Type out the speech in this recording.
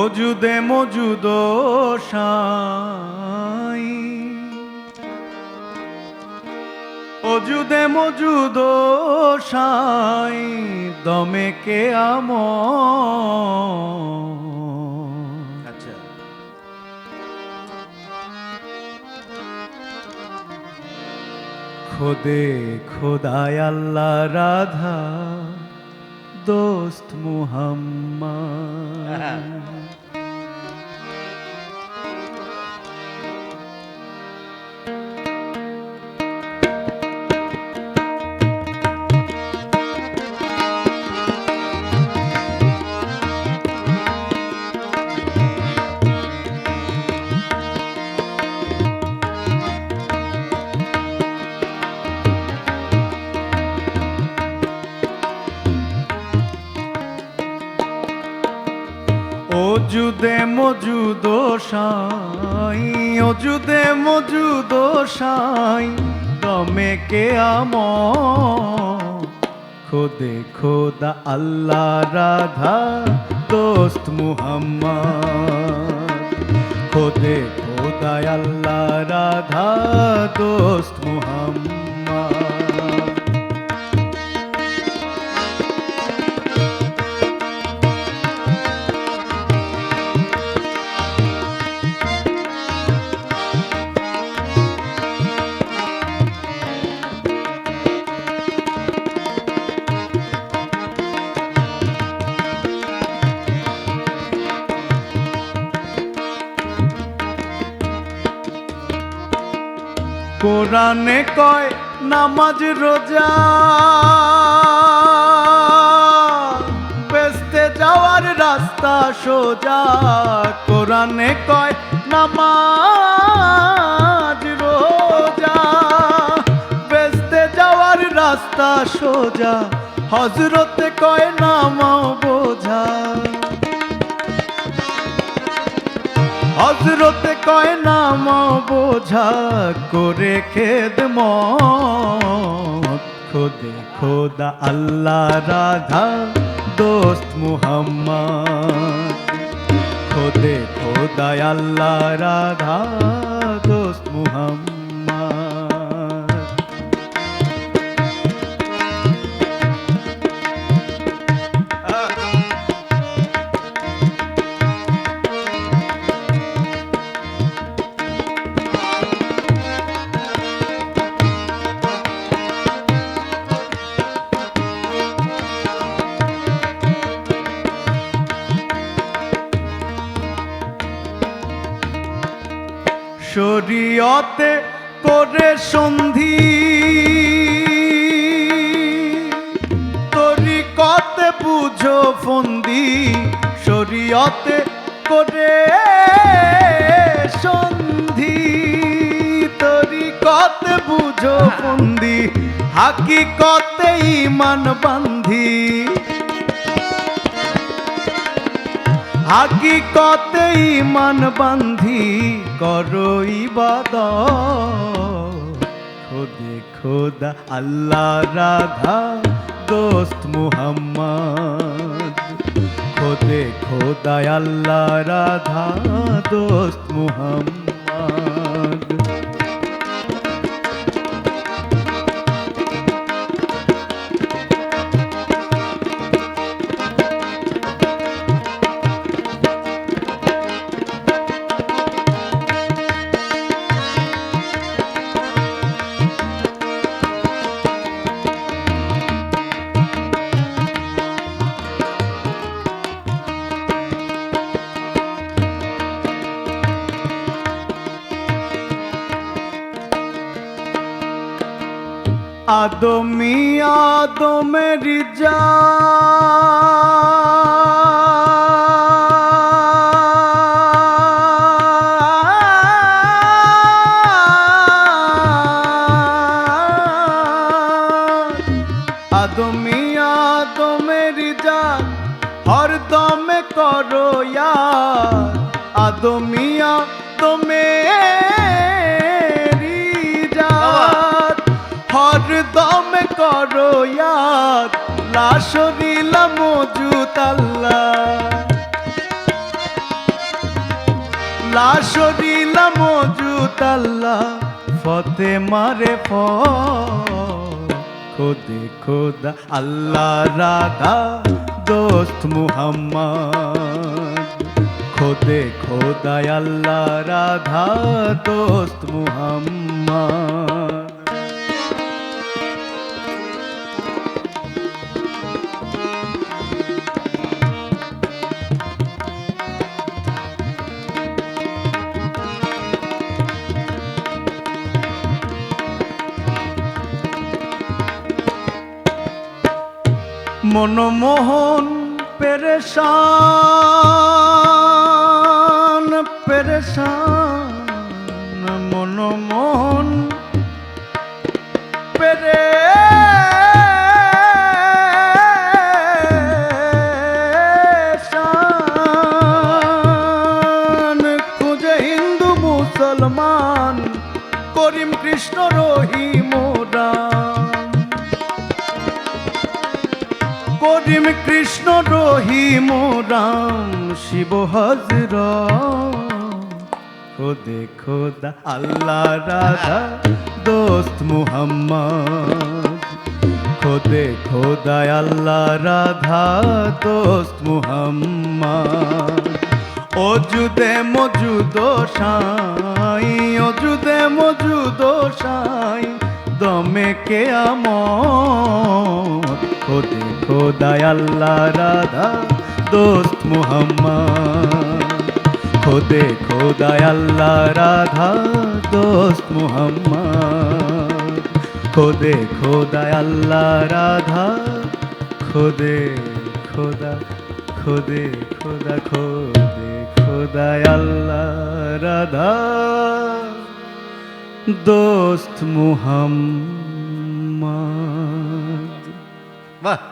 অজুদে মজুদ সাই। অজুদে মজুদ সাই দমে কে আম আচ্ছা। খোদে খোদায় আল্লাহ রাধা। দোস্ত মুহাম্মদ। অজুদে মজুদ সাই অজুদে মজুদ সাই, দমে কে আম খোদে খোদা আল্লাহ রাধা, দোস্ত মুহাম্মদ। খোদে খোদা আল্লাহ রাধা, দোস্ত মুহাম্মদ। কোরআনে কয়, নামাজ রোজা। বেসতে যাওয়ার রাস্তা সোজা। কোরআনে কয়, নামাজ রোজা। বেসতে যাওয়ার রাস্তা সোজা। হজরতে কয়, নামাও বোঝা। হজরতে কয় নাম বোঝা করে খেদ খোদে খোদা আল্লাহ রাধা, দোস্ত মুহাম্মদ। খোদে খোদা আল্লাহ রাধা, দোস্ত মুহাম্মদ। শরীয়তে করে সন্ধি। তরিকতে বুঝো ফন্দি, শরীয়তে করে সন্ধি। তরিকতে বুঝো ফন্দি, হাকিকতে ইমান বান্ধি। হাকিকতে ইমান বান্ধি। করো ইবাদ খোদে খোদা আল্লাহ রাধা দোস্ত মুহাম্মদ। খোদে খোদা আল্লাহ রাধা দোস্ত মুহাম্মদ। আদমি আদমের যা আদমি আদমের যা হরদমে করো আদমিয়া তোমেরি হরদমে করো ইয়ার লাশরিলা মজুত আল্লাহ। লাশরিলা মজুত আল্লাহ ফতে মারে ফ খোদে খোদা আল্লাহ রাধা, দোস্ত মুহাম্মদ। খোদে খোদায় আল্লাহ রাধা, দোস্ত মুহাম্মদ। মনমোহন পেরেশান পেরেশান। করিম কৃষ্ণ রহিম, রাম শিব হজর খোদে খোদা, আল্লাহ রাধা, দোস্ত মুহাম্মদ। খোদে খোদায় আল্লাহ রাধা, দোস্ত মুহাম্মদ। অজুদে মজুদ সাই অজুদে মজুদ সাই দমে কে আমত খোদে খোদায় আল্লাহ রাধা, দোস্ত মুহাম্মদ। খোদে খোদায় আল্লাহ রাধা, দোস্ত মুহাম্মদ। খোদে খোদায় আল্লাহ রাধা, খোদে খোদা খোদে খোদা, খোদে খোদায় আল্লাহ রাধা। দোস্ত মুহাম্মদ। বাহ।